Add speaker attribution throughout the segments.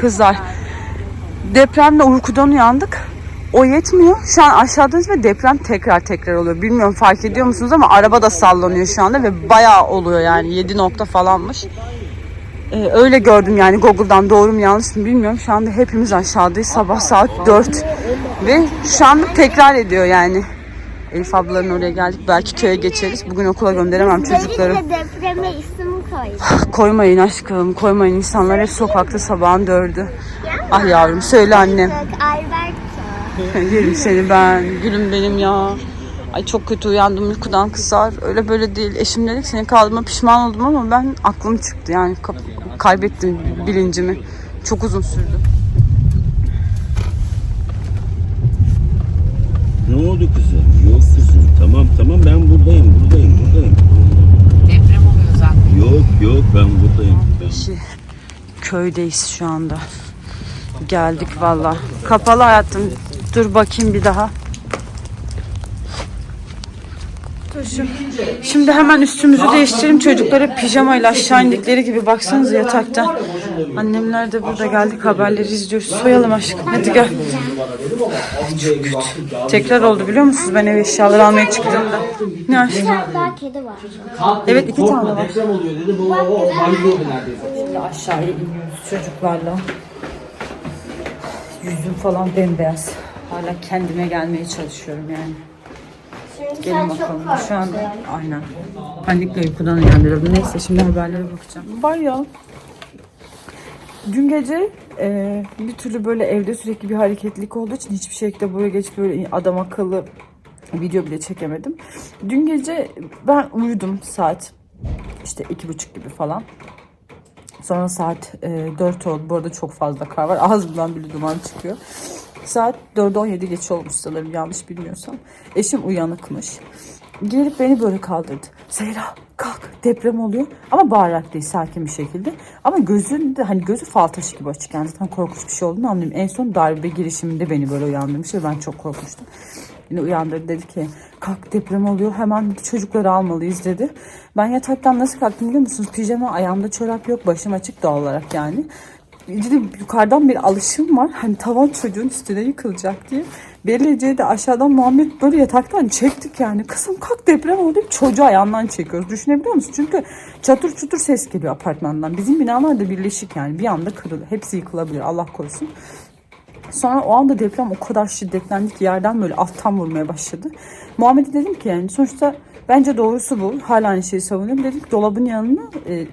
Speaker 1: Kızlar. Depremde uykudan uyandık. O yetmiyor. Şu an aşağıdayız ve deprem tekrar tekrar oluyor. Bilmiyorum fark ediyor musunuz ama araba da sallanıyor şu anda ve bayağı oluyor yani 7 nokta falanmış. Ee, öyle gördüm yani Google'dan doğru mu yanlış mı bilmiyorum. Şu anda hepimiz aşağıdayız. Sabah saat 4 ve şu anda tekrar ediyor yani. Elif ablaların oraya geldik. Belki köye geçeriz. Bugün okula gönderemem çocukları.
Speaker 2: Depreme koy.
Speaker 1: Koymayın aşkım, koymayın. İnsanlar hep sokakta sabahın dördü. Ah yavrum, söyle annem. Yerim seni ben, gülüm benim ya. Ay çok kötü uyandım uykudan kızar. Öyle böyle değil. Eşim dedik seni kaldırma pişman oldum ama ben aklım çıktı. Yani kaybettim bilincimi. Çok uzun sürdü.
Speaker 3: Ne oldu kızım? Yok kızım. Tamam tamam ben buradayım buradayım buradayım. Yok yok ben buradayım. Ben...
Speaker 1: Şey, köydeyiz şu anda. Geldik valla. Kapalı hayatım. Dur bakayım bir daha. Şu- Şimdi hemen üstümüzü değiştirelim. Çocuklara pijamayla aşağı indikleri gibi baksanıza yatakta. Annemler de burada geldik haberleri izliyoruz. Soyalım aşkım. Hadi gel. Çok kötü. Tekrar oldu biliyor musunuz? Ben ev eşyaları almaya çıktığımda. Ne aşkım?
Speaker 2: Bir tane daha kedi var.
Speaker 1: Evet iki tane var.
Speaker 4: Neredeyse.
Speaker 1: Aşağıya iniyoruz çocuklarla. Yüzüm falan bembeyaz. Hala kendime gelmeye çalışıyorum yani.
Speaker 2: Şimdi
Speaker 1: Gelin bakalım. Şu anda aynen. Panikle uykudan uyandırıldım. Neyse şimdi haberlere bakacağım. Var ya. Dün gece e, bir türlü böyle evde sürekli bir hareketlilik olduğu için hiçbir şekilde buraya geçip böyle adam akıllı video bile çekemedim. Dün gece ben uyudum saat işte iki buçuk gibi falan. Sonra saat e, 4 oldu. Bu arada çok fazla kar var. Ağzımdan bile duman çıkıyor. Saat 4'e 17 geç olmuş sanırım yanlış bilmiyorsam. Eşim uyanıkmış. Gelip beni böyle kaldırdı. Zehra kalk deprem oluyor. Ama bağırarak değil sakin bir şekilde. Ama gözünde hani gözü fal taşı gibi açık. Yani zaten korkunç bir şey olduğunu anlıyorum. En son darbe girişiminde beni böyle uyandırmış ve ben çok korkmuştum. Yine uyandırdı dedi ki kalk deprem oluyor hemen çocukları almalıyız dedi. Ben yataktan nasıl kalktım biliyor musunuz? Pijama ayağımda çorap yok başım açık doğal olarak yani. De yukarıdan bir alışım var. Hani tavan çocuğun üstüne yıkılacak diye. Belirleyiciye de aşağıdan Muhammed böyle yataktan çektik yani. Kızım kalk deprem oldu. deyip Çocuğu ayağından çekiyoruz. Düşünebiliyor musun? Çünkü çatır çutur ses geliyor apartmandan. Bizim binalar da birleşik yani. Bir anda kırılır. Hepsi yıkılabilir. Allah korusun. Sonra o anda deprem o kadar şiddetlendi ki yerden böyle alttan vurmaya başladı. Muhammed'e dedim ki yani sonuçta bence doğrusu bu. Hala aynı şeyi savunuyorum. Dedik dolabın yanına e,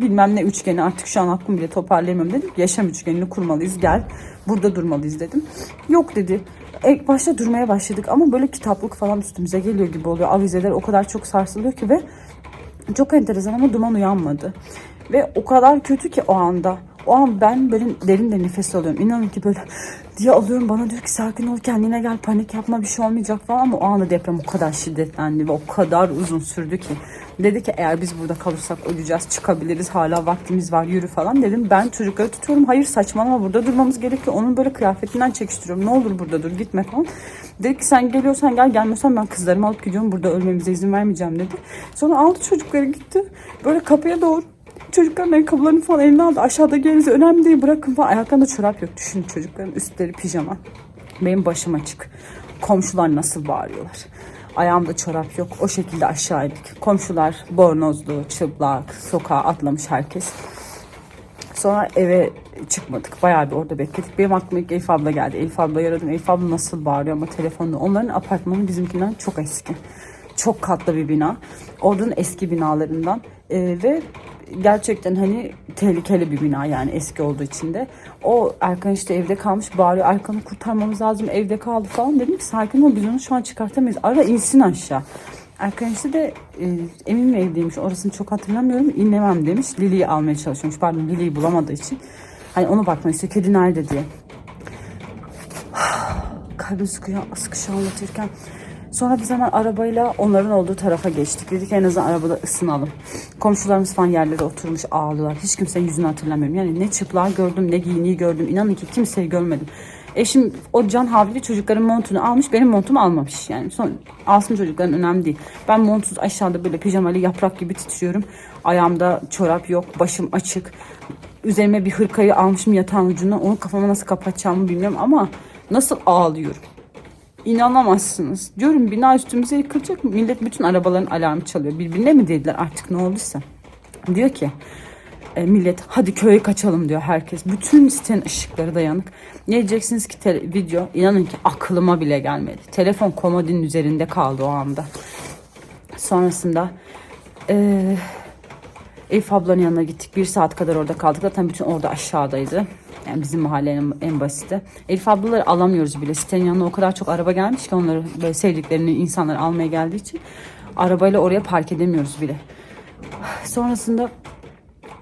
Speaker 1: bilmem ne üçgeni artık şu an aklım bile toparlayamıyorum dedim. Yaşam üçgenini kurmalıyız gel burada durmalıyız dedim. Yok dedi. İlk başta durmaya başladık ama böyle kitaplık falan üstümüze geliyor gibi oluyor. Avizeler o kadar çok sarsılıyor ki ve çok enteresan ama duman uyanmadı. Ve o kadar kötü ki o anda. O an ben böyle derin de nefes alıyorum. İnanın ki böyle diye alıyorum. Bana diyor ki sakin ol kendine gel panik yapma bir şey olmayacak falan. Ama o anda deprem o kadar şiddetlendi ve o kadar uzun sürdü ki. Dedi ki eğer biz burada kalırsak öleceğiz çıkabiliriz hala vaktimiz var yürü falan dedim. Ben çocukları tutuyorum hayır saçmalama burada durmamız gerekiyor. Onun böyle kıyafetinden çekiştiriyorum. Ne olur burada dur gitme falan. Dedi ki sen geliyorsan gel gelmiyorsan ben kızlarımı alıp gidiyorum. Burada ölmemize izin vermeyeceğim dedi. Sonra aldı çocukları gitti. Böyle kapıya doğru Çocukların ayakkabılarını falan eline aldı. Aşağıda gelinize önemli değil bırakın falan. Ayaklarında çorap yok. Düşünün çocukların üstleri pijama. Benim başım açık. Komşular nasıl bağırıyorlar. Ayağımda çorap yok. O şekilde aşağı indik. Komşular bornozlu, çıplak, sokağa atlamış herkes. Sonra eve çıkmadık. Bayağı bir orada bekledik. Benim aklıma ilk Elif abla geldi. Elif abla aradım. Elif abla nasıl bağırıyor ama telefonda. Onların apartmanı bizimkinden çok eski. Çok katlı bir bina. Oradan eski binalarından. Ee, ve gerçekten hani tehlikeli bir bina yani eski olduğu için de. O Erkan işte evde kalmış bağırıyor. Erkan'ı kurtarmamız lazım evde kaldı falan. Dedim ki sakin ol biz onu şu an çıkartamayız. Ara insin aşağı. Erkan işte de e, emin mi evdeymiş orasını çok hatırlamıyorum. İnemem demiş. Lili'yi almaya çalışıyormuş. Pardon Lili'yi bulamadığı için. Hani onu bakmak istiyor. Kedi nerede diye. Kalbim sıkıyor, sıkışı anlatırken. Sonra biz hemen arabayla onların olduğu tarafa geçtik. Dedik en azından arabada ısınalım. Komşularımız falan yerlere oturmuş ağlıyorlar. Hiç kimsenin yüzünü hatırlamıyorum. Yani ne çıplağı gördüm ne giyiniği gördüm. İnanın ki kimseyi görmedim. Eşim o can havli çocukların montunu almış. Benim montumu almamış. Yani son alsın çocukların önemli değil. Ben montsuz aşağıda böyle pijamalı yaprak gibi titriyorum. Ayağımda çorap yok. Başım açık. üzerime bir hırkayı almışım yatağın ucuna. Onu kafama nasıl kapatacağımı bilmiyorum ama nasıl ağlıyorum. İnanamazsınız. Diyorum bina üstümüze yıkılacak mı? Millet bütün arabaların alarmı çalıyor. Birbirine mi dediler artık ne olduysa. Diyor ki e, millet hadi köye kaçalım diyor herkes. Bütün sitenin ışıkları da yanık. Ne diyeceksiniz ki tele- video inanın ki aklıma bile gelmedi. Telefon komodinin üzerinde kaldı o anda. Sonrasında eee Elif ablanın yanına gittik. Bir saat kadar orada kaldık. Zaten bütün orada aşağıdaydı. Yani bizim mahallenin en basiti. Elif ablaları alamıyoruz bile. Sitenin yanına o kadar çok araba gelmiş ki onları böyle sevdiklerini insanlar almaya geldiği için arabayla oraya park edemiyoruz bile. Sonrasında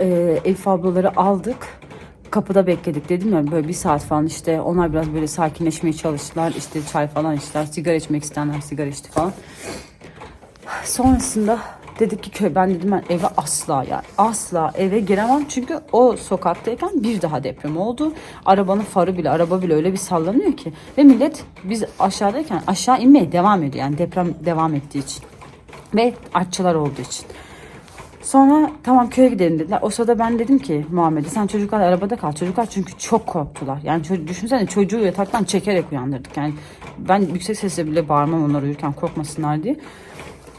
Speaker 1: e, Elif ablaları aldık. Kapıda bekledik dedim ya böyle bir saat falan işte onlar biraz böyle sakinleşmeye çalıştılar. İşte çay falan içtiler. Sigara içmek isteyenler sigara içti falan. Sonrasında dedik ki köy ben dedim ben eve asla yani asla eve giremem çünkü o sokaktayken bir daha deprem oldu. Arabanın farı bile araba bile öyle bir sallanıyor ki ve millet biz aşağıdayken aşağı inmeye devam ediyor yani deprem devam ettiği için ve artçılar olduğu için. Sonra tamam köye gidelim dediler. O sırada ben dedim ki Muhammed'e sen çocuklar arabada kal. Çocuklar çünkü çok korktular. Yani ço- düşünsene çocuğu yataktan çekerek uyandırdık. Yani ben yüksek sesle bile bağırmam onlar uyurken korkmasınlar diye.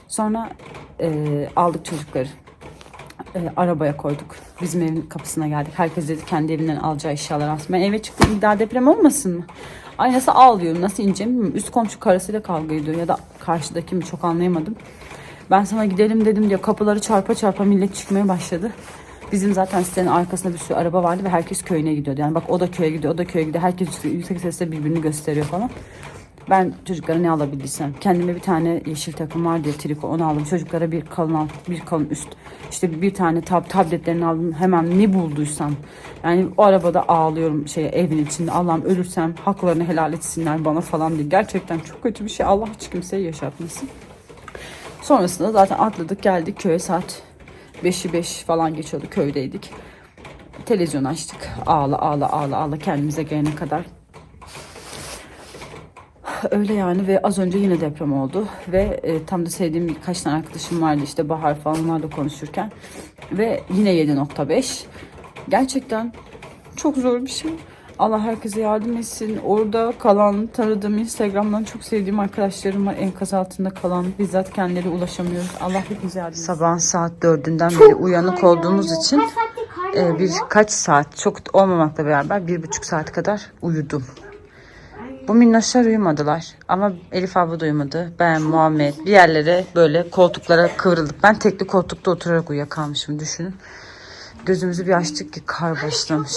Speaker 1: Sonra e, aldık çocukları. E, arabaya koyduk. Bizim evin kapısına geldik. Herkes dedi kendi evinden alacağı eşyaları. Ben eve çıktım bir daha deprem olmasın mı? Ay nasıl ağlıyorum nasıl ineceğim bilmiyorum. Üst komşu karısıyla kavga ediyor ya da karşıdaki mi çok anlayamadım. Ben sana gidelim dedim diyor. Kapıları çarpa çarpa millet çıkmaya başladı. Bizim zaten sitenin arkasında bir sürü araba vardı ve herkes köyüne gidiyordu. Yani bak o da köye gidiyor, o da köye gidiyor. Herkes yüksek sesle birbirini gösteriyor falan. Ben çocuklara ne alabildiysem. Kendime bir tane yeşil takım var diye triko onu aldım. Çocuklara bir kalın alt, bir kalın üst. İşte bir tane tab tabletlerini aldım. Hemen ne bulduysam. Yani o arabada ağlıyorum şey evin içinde. Allah'ım ölürsem haklarını helal etsinler bana falan diye. Gerçekten çok kötü bir şey. Allah hiç kimseye yaşatmasın. Sonrasında zaten atladık geldik köye saat 5'i 5 falan geçiyordu köydeydik. Televizyon açtık. Ağla ağla ağla ağla kendimize gelene kadar. Öyle yani ve az önce yine deprem oldu ve e, tam da sevdiğim birkaç tane arkadaşım vardı işte Bahar falan onlarla konuşurken ve yine 7.5 gerçekten çok zor bir şey. Allah herkese yardım etsin. Orada kalan, tanıdığım Instagram'dan çok sevdiğim arkadaşlarım var. Enkaz altında kalan. Bizzat kendileri ulaşamıyoruz. Allah hepimize yardım etsin. Sabahın saat dördünden beri uyanık olduğumuz için e, birkaç saat çok olmamakla beraber bir buçuk saat kadar uyudum. Bu minnoşlar uyumadılar. Ama Elif abla da uyumadı. Ben, Muhammed bir yerlere böyle koltuklara kıvrıldık. Ben tekli koltukta oturarak uyuyakalmışım düşünün. Gözümüzü bir açtık ki kar başlamış.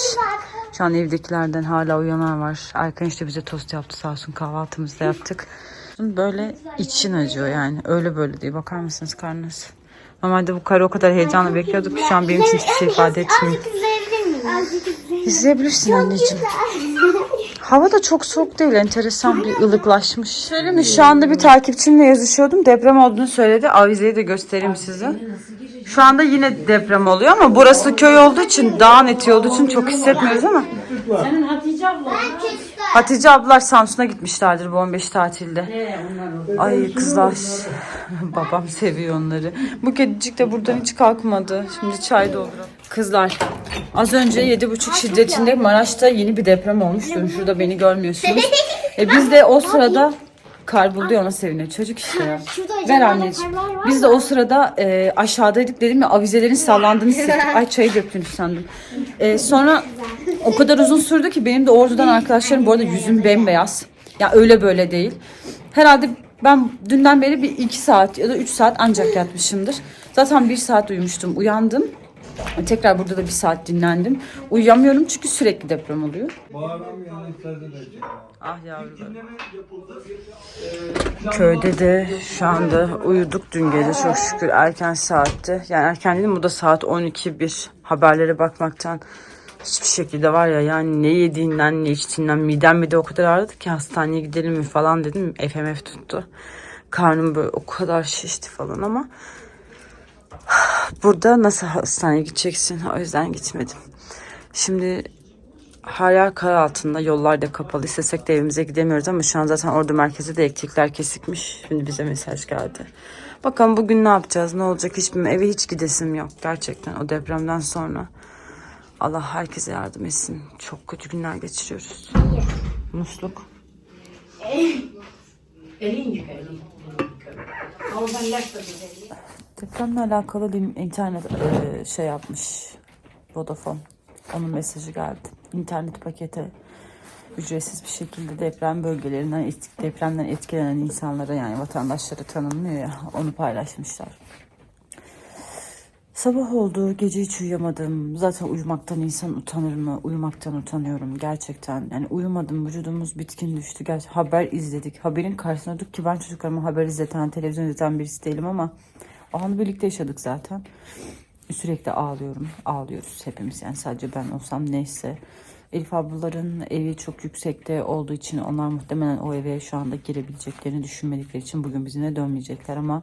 Speaker 1: Şu an evdekilerden hala uyanan var. Erkan işte bize tost yaptı sağ olsun kahvaltımızı da yaptık. Böyle için acıyor yani. Öyle böyle değil. Bakar mısınız karnınız? Normalde bu karı o kadar heyecanla bekliyorduk ki şu an benim için hiçbir şey ifade etmiyor. İzleyebilirsin anneciğim. Hava da çok soğuk değil. Enteresan bir ılıklaşmış. Söyleyeyim mi? Şu anda bir takipçimle yazışıyordum. Deprem olduğunu söyledi. Avizeyi de göstereyim size. Şu anda yine deprem oluyor ama burası köy olduğu için, dağın eti olduğu için çok hissetmiyoruz ama. Hatice ablalar Samsun'a gitmişlerdir bu 15 tatilde. Ay kızlar. Babam seviyor onları. Bu kedicik de buradan hiç kalkmadı. Şimdi çay dolduralım. Kızlar az önce 7.5 şiddetinde Maraş'ta yeni bir deprem olmuş. Durun şurada beni görmüyorsunuz. E biz de o sırada kar buldu ona seviniyor. Çocuk işte ya. Ver anneciğim. Biz de o sırada e, aşağıdaydık dedim ya avizelerin sallandığını hissettik. Ay çayı döktünüz sandım. E, sonra o kadar uzun sürdü ki benim de ordudan arkadaşlarım bu arada yüzüm bembeyaz. Ya öyle böyle değil. Herhalde ben dünden beri bir iki saat ya da üç saat ancak yatmışımdır. Zaten bir saat uyumuştum. Uyandım. Tekrar burada da bir saat dinlendim. Uyuyamıyorum çünkü sürekli deprem oluyor. Ah yavrum. Köyde de şu anda uyuduk dün gece çok şükür erken saatte. Yani erken dedim bu da saat 12 bir haberlere bakmaktan hiçbir şekilde var ya yani ne yediğinden ne içtiğinden midem bir de o kadar ağrıdı ki hastaneye gidelim mi falan dedim FMF tuttu. Karnım böyle o kadar şişti falan ama burada nasıl hastaneye gideceksin o yüzden gitmedim. Şimdi yer kar altında. Yollar da kapalı. İstesek de evimize gidemiyoruz ama şu an zaten orada merkezde de elektrikler kesikmiş. Şimdi bize mesaj geldi. Bakalım bugün ne yapacağız? Ne olacak? Hiç bilmiyorum. Eve hiç gidesim yok. Gerçekten o depremden sonra. Allah herkese yardım etsin. Çok kötü günler geçiriyoruz. Musluk.
Speaker 5: Elin yıka, elin. Da güzel.
Speaker 1: Depremle alakalı bir internet e, şey yapmış Vodafone. Onun mesajı geldi. İnternet paketi ücretsiz bir şekilde deprem bölgelerinden et- depremden etkilenen insanlara yani vatandaşlara tanınmıyor ya onu paylaşmışlar. Sabah oldu, gece hiç uyuyamadım. Zaten uyumaktan insan utanır mı? Uyumaktan utanıyorum gerçekten. Yani uyumadım, vücudumuz bitkin düştü. Gerçi haber izledik. Haberin karşısına durduk ki ben çocuklarıma haber izleten, televizyon izleten birisi değilim ama o anı birlikte yaşadık zaten. Sürekli ağlıyorum, ağlıyoruz hepimiz. Yani sadece ben olsam neyse. Elif ablaların evi çok yüksekte olduğu için onlar muhtemelen o eve şu anda girebileceklerini düşünmedikleri için bugün bizimle dönmeyecekler ama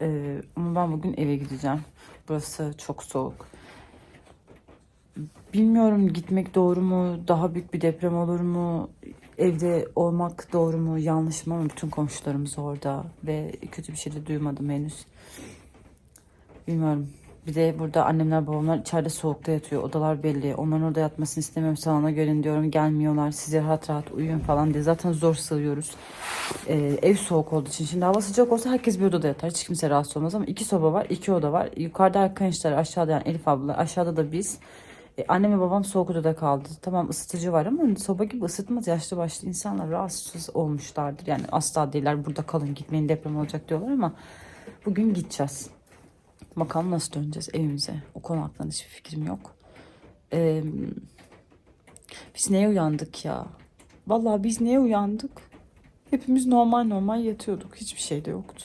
Speaker 1: ee, ama ben bugün eve gideceğim. Burası çok soğuk. Bilmiyorum gitmek doğru mu? Daha büyük bir deprem olur mu? Evde olmak doğru mu? Yanlış mı? Ama bütün komşularımız orada ve kötü bir şey de duymadım henüz. Bilmiyorum. Bir de burada annemler babamlar içeride soğukta yatıyor. Odalar belli. Onların orada yatmasını istemiyorum. Salona gelin diyorum. Gelmiyorlar. Size rahat rahat uyuyun falan diye. Zaten zor sığıyoruz. Ee, ev soğuk olduğu için. Şimdi hava sıcak olsa herkes bir odada yatar. Hiç kimse rahatsız olmaz ama iki soba var. iki oda var. Yukarıda arkadaşlar aşağıda yani Elif abla. Aşağıda da biz. E, annem ve babam soğuk odada kaldı. Tamam ısıtıcı var ama soba gibi ısıtmaz. Yaşlı başlı insanlar rahatsız olmuşlardır. Yani asla değiller burada kalın gitmeyin deprem olacak diyorlar ama bugün gideceğiz. Bakalım nasıl döneceğiz evimize. O konu hakkında hiçbir fikrim yok. Ee, biz neye uyandık ya? Vallahi biz neye uyandık? Hepimiz normal normal yatıyorduk. Hiçbir şey de yoktu.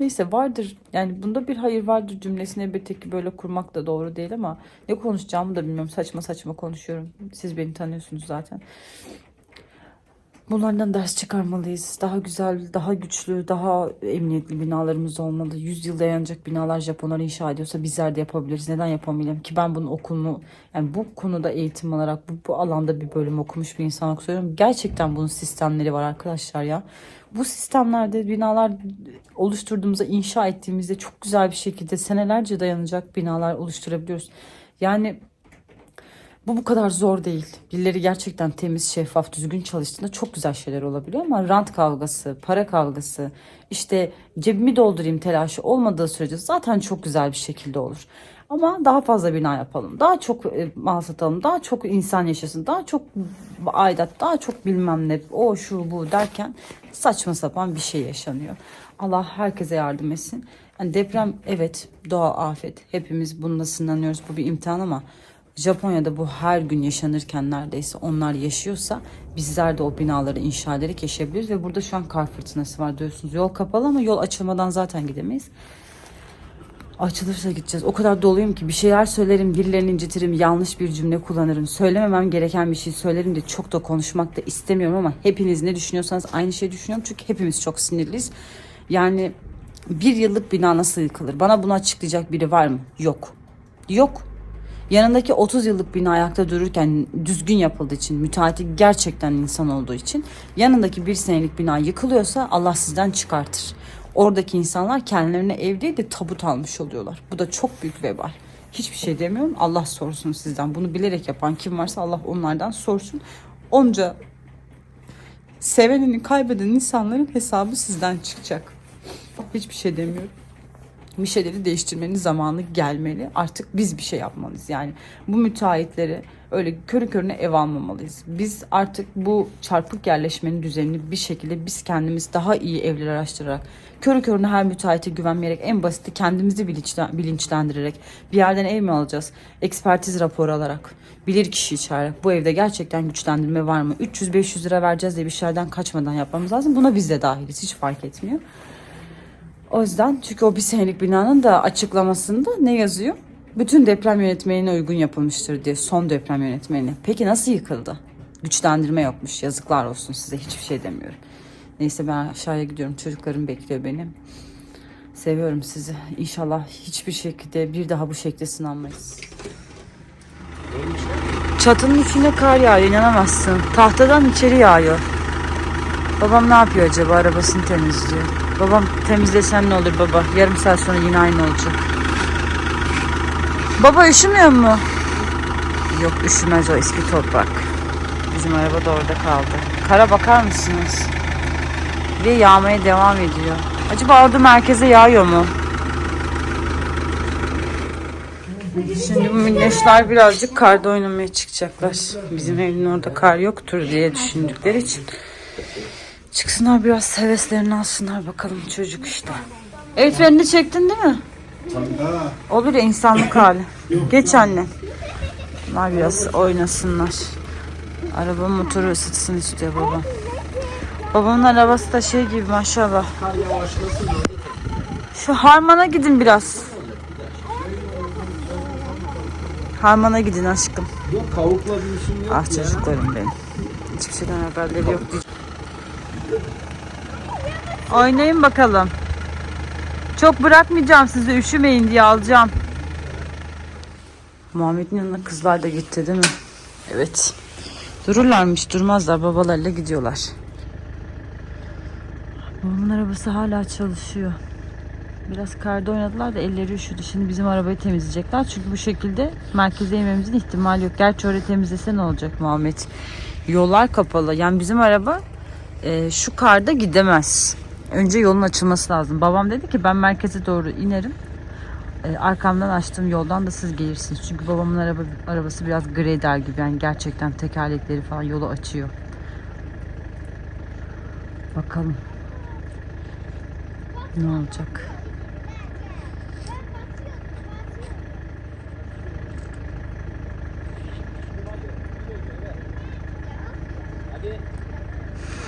Speaker 1: Neyse vardır yani bunda bir hayır vardır cümlesini elbette ki böyle kurmak da doğru değil ama ne konuşacağımı da bilmiyorum. Saçma saçma konuşuyorum. Siz beni tanıyorsunuz zaten. Bunlardan ders çıkarmalıyız. Daha güzel, daha güçlü, daha emniyetli binalarımız olmalı. 100 yıl dayanacak binalar Japonlar inşa ediyorsa bizler de yapabiliriz. Neden yapamayalım ki? Ben bunun okulunu, yani bu konuda eğitim alarak, bu, bu alanda bir bölüm okumuş bir insan olarak söylüyorum. Gerçekten bunun sistemleri var arkadaşlar ya. Bu sistemlerde binalar oluşturduğumuzda, inşa ettiğimizde çok güzel bir şekilde senelerce dayanacak binalar oluşturabiliyoruz. Yani bu bu kadar zor değil. Birileri gerçekten temiz, şeffaf, düzgün çalıştığında çok güzel şeyler olabiliyor ama rant kavgası, para kavgası, işte cebimi doldurayım telaşı olmadığı sürece zaten çok güzel bir şekilde olur. Ama daha fazla bina yapalım, daha çok e, mal satalım, daha çok insan yaşasın, daha çok aidat, daha çok bilmem ne, o şu bu derken saçma sapan bir şey yaşanıyor. Allah herkese yardım etsin. Yani deprem evet doğal afet. Hepimiz bununla sınanıyoruz. Bu bir imtihan ama Japonya'da bu her gün yaşanırken neredeyse onlar yaşıyorsa bizler de o binaları inşa ederek yaşayabiliriz ve burada şu an kar fırtınası var diyorsunuz. Yol kapalı ama yol açılmadan zaten gidemeyiz. Açılırsa gideceğiz. O kadar doluyum ki bir şeyler söylerim, birilerini incitirim, yanlış bir cümle kullanırım. Söylememem gereken bir şey söylerim de çok da konuşmak da istemiyorum ama hepiniz ne düşünüyorsanız aynı şeyi düşünüyorum. Çünkü hepimiz çok sinirliyiz. Yani bir yıllık bina nasıl yıkılır? Bana bunu açıklayacak biri var mı? Yok. Yok. Yanındaki 30 yıllık bina ayakta dururken düzgün yapıldığı için, müteahhiti gerçekten insan olduğu için yanındaki bir senelik bina yıkılıyorsa Allah sizden çıkartır. Oradaki insanlar kendilerine ev değil de tabut almış oluyorlar. Bu da çok büyük vebal. Hiçbir şey demiyorum. Allah sorsun sizden. Bunu bilerek yapan kim varsa Allah onlardan sorsun. Onca sevenini kaybeden insanların hesabı sizden çıkacak. Hiçbir şey demiyorum bir şeyleri değiştirmenin zamanı gelmeli. Artık biz bir şey yapmalıyız. Yani bu müteahhitleri öyle körü körüne ev almamalıyız. Biz artık bu çarpık yerleşmenin düzenini bir şekilde biz kendimiz daha iyi evler araştırarak, körü körüne her müteahhite güvenmeyerek, en basiti kendimizi bilinçlen, bilinçlendirerek bir yerden ev mi alacağız? Ekspertiz raporu alarak, bilir kişi çağırarak bu evde gerçekten güçlendirme var mı? 300-500 lira vereceğiz diye bir şeylerden kaçmadan yapmamız lazım. Buna biz de dahiliz. Hiç fark etmiyor. O yüzden çünkü o bir senelik binanın da açıklamasında ne yazıyor? Bütün deprem yönetmeliğine uygun yapılmıştır diye son deprem yönetmeliğine. Peki nasıl yıkıldı? Güçlendirme yokmuş. Yazıklar olsun size hiçbir şey demiyorum. Neyse ben aşağıya gidiyorum. Çocuklarım bekliyor beni. Seviyorum sizi. İnşallah hiçbir şekilde bir daha bu şekilde sınanmayız. Çatının içine kar yağıyor inanamazsın. Tahtadan içeri yağıyor. Babam ne yapıyor acaba? Arabasını temizliyor. Babam temizlesen ne olur baba? Yarım saat sonra yine aynı olacak. Baba üşümüyor mu? Yok üşümez o eski toprak. Bizim araba da orada kaldı. Kara bakar mısınız? Ve yağmaya devam ediyor. Acaba orada merkeze yağıyor mu? Şimdi bu minneşler birazcık karda oynamaya çıkacaklar. Bizim evin orada kar yoktur diye düşündükleri için. Çıksınlar biraz heveslerini alsınlar bakalım çocuk işte. Evet frenini çektin değil mi? Olur ya insanlık hali. Geç anne. Bunlar biraz oynasınlar. Araba motoru ısıtsın istiyor babam. Babamın arabası da şey gibi maşallah. Şu Harman'a gidin biraz. Harman'a gidin aşkım.
Speaker 4: Yok kavukla bir işim yok
Speaker 1: Ah çocuklarım benim. Hiçbir şeyden haberleri yok. Oynayın bakalım. Çok bırakmayacağım sizi üşümeyin diye alacağım. Muhammed'in yanına kızlar da gitti değil mi? Evet. Dururlarmış durmazlar babalarıyla gidiyorlar. Babamın arabası hala çalışıyor. Biraz karda oynadılar da elleri üşüdü. Şimdi bizim arabayı temizleyecekler. Çünkü bu şekilde merkeze inmemizin ihtimali yok. Gerçi orayı temizlese ne olacak Muhammed? Yollar kapalı. Yani bizim araba e, şu karda gidemez. Önce yolun açılması lazım. Babam dedi ki ben merkeze doğru inerim. E, arkamdan açtığım yoldan da siz gelirsiniz. Çünkü babamın araba, arabası biraz grader gibi. Yani gerçekten tekerlekleri falan yolu açıyor. Bakalım. Ne olacak?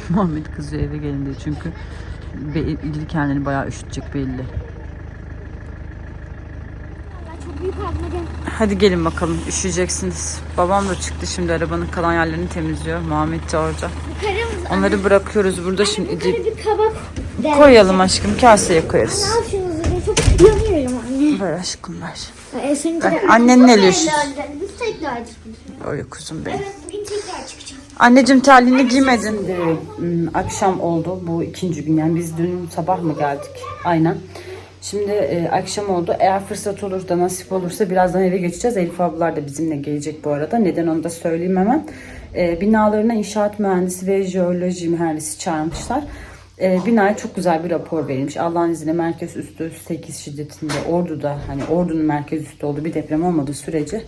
Speaker 1: Muhammed kızıyor eve gelin çünkü belli kendini bayağı üşütecek belli. Hadi gelin bakalım üşüyeceksiniz. Babam da çıktı şimdi arabanın kalan yerlerini temizliyor. Muhammed de orada. Onları bırakıyoruz burada şimdi.
Speaker 2: Yukarı bir kabak.
Speaker 1: Koyalım aşkım kaseye koyarız.
Speaker 2: Ne yapıyorsunuz? Ben çok yanıyorum anne.
Speaker 1: Ver aşkım ver. Ver. Annenin eli üşüsün.
Speaker 2: Biz tekrar
Speaker 1: kuzum benim.
Speaker 2: Evet.
Speaker 1: Anneciğim terliğini giymedin. Hmm, Akşam oldu bu ikinci gün yani biz dün sabah mı geldik? Aynen. Şimdi e, akşam oldu. Eğer fırsat olur da nasip olursa birazdan eve geçeceğiz. Elif ablalar da bizimle gelecek bu arada. Neden onu da söyleyeyim hemen. E, binalarına inşaat mühendisi ve jeoloji mühendisi çağırmışlar. E, binaya çok güzel bir rapor verilmiş. Allah'ın izniyle merkez üstü 8 şiddetinde Ordu'da hani Ordu'nun merkez üstü olduğu bir deprem olmadığı sürece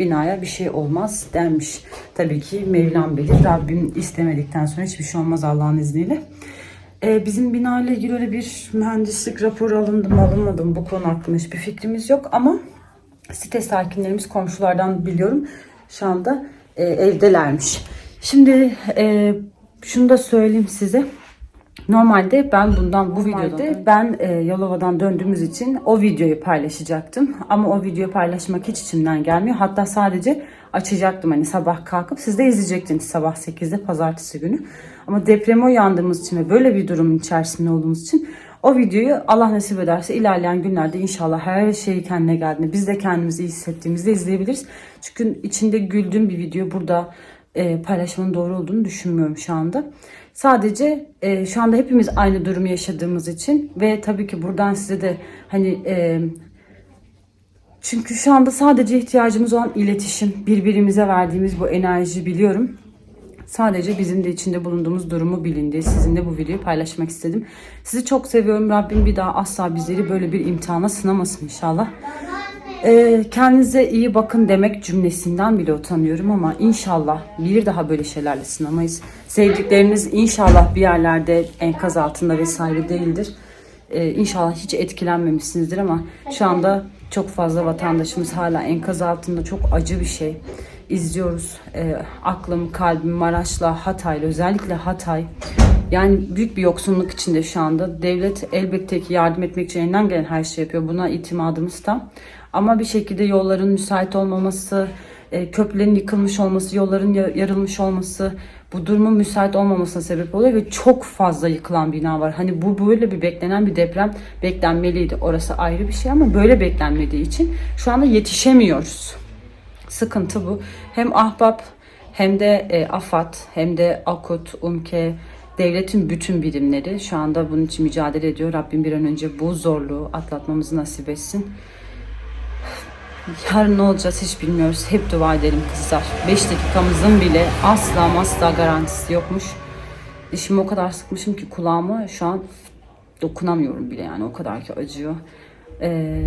Speaker 1: binaya bir şey olmaz denmiş. Tabii ki Mevlam bilir. Rabbim istemedikten sonra hiçbir şey olmaz Allah'ın izniyle. Ee, bizim bina ile ilgili öyle bir mühendislik raporu alındı mı alınmadı mı bu konu hakkında hiçbir fikrimiz yok ama site sakinlerimiz komşulardan biliyorum şu anda e, evdelermiş. Şimdi e, şunu da söyleyeyim size. Normalde ben bundan bu videoda ben e, Yalova'dan döndüğümüz için o videoyu paylaşacaktım. Ama o videoyu paylaşmak hiç içimden gelmiyor. Hatta sadece açacaktım hani sabah kalkıp siz de izleyecektiniz sabah 8'de pazartesi günü. Ama depreme uyandığımız için ve böyle bir durumun içerisinde olduğumuz için o videoyu Allah nasip ederse ilerleyen günlerde inşallah her şey kendine geldiğinde biz de kendimizi iyi hissettiğimizde izleyebiliriz. Çünkü içinde güldüğüm bir video burada e, paylaşmanın doğru olduğunu düşünmüyorum şu anda. Sadece e, şu anda hepimiz aynı durumu yaşadığımız için ve tabii ki buradan size de hani e, çünkü şu anda sadece ihtiyacımız olan iletişim, birbirimize verdiğimiz bu enerji biliyorum. Sadece bizim de içinde bulunduğumuz durumu bilindi. Sizinle bu videoyu paylaşmak istedim. Sizi çok seviyorum. Rabbim bir daha asla bizleri böyle bir imtihana sınamasın inşallah. Ee, kendinize iyi bakın demek cümlesinden bile utanıyorum ama inşallah bir daha böyle şeylerle sınamayız. Sevdikleriniz inşallah bir yerlerde enkaz altında vesaire değildir. Ee, inşallah hiç etkilenmemişsinizdir ama şu anda çok fazla vatandaşımız hala enkaz altında çok acı bir şey izliyoruz. Ee, aklım, kalbim Maraş'la, Hatay'la özellikle Hatay. Yani büyük bir yoksunluk içinde şu anda. Devlet elbette ki yardım etmek için elinden gelen her şey yapıyor. Buna itimadımız tam. Ama bir şekilde yolların müsait olmaması, e, köprülerin yıkılmış olması, yolların ya- yarılmış olması bu durumun müsait olmamasına sebep oluyor ve çok fazla yıkılan bina var. Hani bu böyle bir beklenen bir deprem beklenmeliydi. Orası ayrı bir şey ama böyle beklenmediği için şu anda yetişemiyoruz. Sıkıntı bu. Hem ahbap hem de e, AFAD hem de AKUT, UMKE devletin bütün birimleri şu anda bunun için mücadele ediyor. Rabbim bir an önce bu zorluğu atlatmamızı nasip etsin. Yarın ne olacağız hiç bilmiyoruz. Hep dua edelim kızlar. 5 dakikamızın bile asla asla garantisi yokmuş. Dişimi o kadar sıkmışım ki kulağımı şu an dokunamıyorum bile yani o kadar ki acıyor. Ee,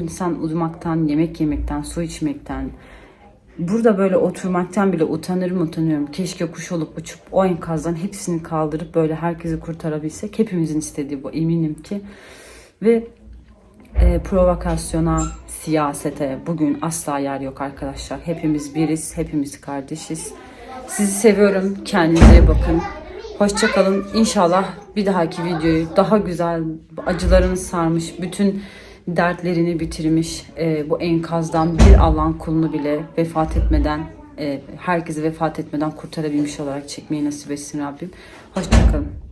Speaker 1: insan uyumaktan, yemek yemekten, su içmekten, burada böyle oturmaktan bile utanırım utanıyorum. Keşke kuş olup uçup o enkazdan hepsini kaldırıp böyle herkesi kurtarabilsek. Hepimizin istediği bu eminim ki. Ve e, provokasyona, siyasete bugün asla yer yok arkadaşlar. Hepimiz biriz, hepimiz kardeşiz. Sizi seviyorum. Kendinize bakın. Hoşçakalın. İnşallah bir dahaki videoyu daha güzel, acılarını sarmış, bütün dertlerini bitirmiş e, bu enkazdan bir Allah'ın kulunu bile vefat etmeden, e, herkesi vefat etmeden kurtarabilmiş olarak çekmeyi nasip etsin Rabbim. Hoşçakalın.